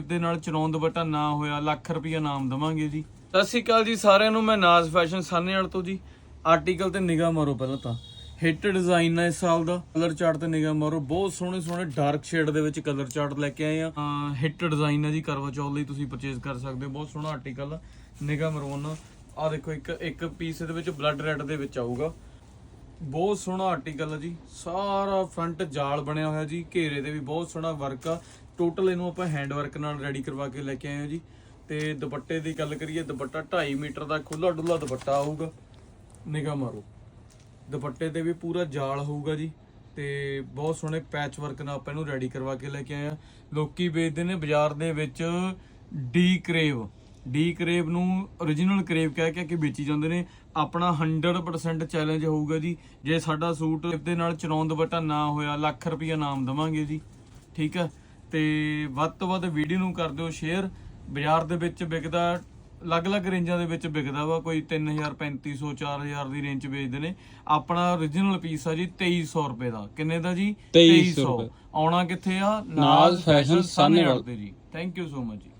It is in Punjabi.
ਦੇ ਨਾਲ ਚਨੌਨ ਦੁਪੱਟਾ ਨਾ ਹੋਇਆ ਲੱਖ ਰੁਪਈਆ ਨਾਮ ਦਵਾਂਗੇ ਜੀ। ਸਤਿ ਸ਼੍ਰੀ ਅਕਾਲ ਜੀ ਸਾਰਿਆਂ ਨੂੰ ਮੈਂ ਨਾਜ਼ ਫੈਸ਼ਨ ਸਾਨੇਵਾਲ ਤੋਂ ਜੀ। ਆਰਟੀਕਲ ਤੇ ਨਿਗਾਹ ਮਾਰੋ ਪਹਿਲਾਂ ਤਾਂ। ਹਿੱਟ ਡਿਜ਼ਾਈਨ ਹੈ ਇਸ ਸਾਲ ਦਾ ਕਲਰ ਚਾਰਟ ਤੇ ਨਿਗਾਹ ਮਾਰੋ। ਬਹੁਤ ਸੋਹਣੇ ਸੋਹਣੇ ਡਾਰਕ ਸ਼ੇਡ ਦੇ ਵਿੱਚ ਕਲਰ ਚਾਰਟ ਲੈ ਕੇ ਆਏ ਆ। ਹਿੱਟ ਡਿਜ਼ਾਈਨ ਹੈ ਜੀ ਕਰਵਾ ਚੌਥ ਲਈ ਤੁਸੀਂ ਪਰਚੇਜ਼ ਕਰ ਸਕਦੇ ਹੋ। ਬਹੁਤ ਸੋਹਣਾ ਆਰਟੀਕਲ ਨਿਗਾਹ ਮਰਵਾਉਣਾ ਆ ਦੇਖੋ ਇੱਕ ਇੱਕ ਪੀਸ ਦੇ ਵਿੱਚ ਬਲੱਡ ਰੈੱਡ ਦੇ ਵਿੱਚ ਆਊਗਾ। ਬਹੁਤ ਸੋਹਣਾ ਆਰਟੀਕਲ ਹੈ ਜੀ। ਸਾਰਾ ਫਰੰਟ ਜਾਲ ਬਣਿਆ ਹੋਇਆ ਜੀ ਘੇਰੇ ਤੇ ਵੀ ਬਹੁਤ ਸੋਹਣਾ ਵਰਕ ਆ। ਟੋਟਲ ਇਹਨੂੰ ਆਪਾਂ ਹੈਂਡ ਵਰਕ ਨਾਲ ਰੈਡੀ ਕਰਵਾ ਕੇ ਲੈ ਕੇ ਆਏ ਹਾਂ ਜੀ। ਤੇ ਦੁਪੱਟੇ ਦੀ ਗੱਲ ਕਰੀਏ, ਦੁਪੱਟਾ 2.5 ਮੀਟਰ ਦਾ ਖੁੱਲਾ ਡੁੱਲਾ ਦੁਪੱਟਾ ਆਊਗਾ। ਨਿਗਾਹ ਮਾਰੋ। ਦੁਪੱਟੇ ਤੇ ਵੀ ਪੂਰਾ ਜਾਲ ਹੋਊਗਾ ਜੀ। ਤੇ ਬਹੁਤ ਸੋਹਣੇ ਪੈਚ ਵਰਕ ਨਾਲ ਆਪਾਂ ਇਹਨੂੰ ਰੈਡੀ ਕਰਵਾ ਕੇ ਲੈ ਕੇ ਆਏ ਆ ਲੋਕੀ ਵੇਚਦੇ ਨੇ ਬਾਜ਼ਾਰ ਦੇ ਵਿੱਚ ਡੀ ਕਰੇਵ। ਡੀ ਕਰੇਵ ਨੂੰ origignal ਕਰੇਵ ਕਹਿ ਕਹਿ ਕੇ ਵੇਚੀ ਜਾਂਦੇ ਨੇ। ਆਪਣਾ 100% ਚੈਲੰਜ ਹੋਊਗਾ ਜੀ। ਜੇ ਸਾਡਾ ਸੂਟ ਦੇ ਨਾਲ ਚਨੌਨ ਦੁਪੱਟਾ ਨਾ ਹੋਇਆ, ਲੱਖ ਰੁਪਈਆ ਨਾਮ ਦਵਾਂਗੇ ਜੀ। ਠੀਕ ਹੈ ਤੇ ਵੱਧ ਤੋਂ ਵੱਧ ਵੀਡੀਓ ਨੂੰ ਕਰ ਦਿਓ ਸ਼ੇਅਰ ਬਾਜ਼ਾਰ ਦੇ ਵਿੱਚ ਵਿਕਦਾ ਅਲੱਗ-ਅਲੱਗ ਰੇਂਜਾਂ ਦੇ ਵਿੱਚ ਵਿਕਦਾ ਵਾ ਕੋਈ 3000 3500 4000 ਦੀ ਰੇਂਜ ਵੇਚਦੇ ਨੇ। ਆਪਣਾ origignal ਪੀਸ ਆ ਜੀ 2300 ਰੁਪਏ ਦਾ। ਕਿੰਨੇ ਦਾ ਜੀ? 2300 ਆਉਣਾ ਕਿੱਥੇ ਆ? ਨਾਜ਼ fashion ਸਾਹਨੇਵਾਲ। ਤੇ ਜੀ। ਥੈਂਕ ਯੂ ਸੋ ਮਚ ਜੀ।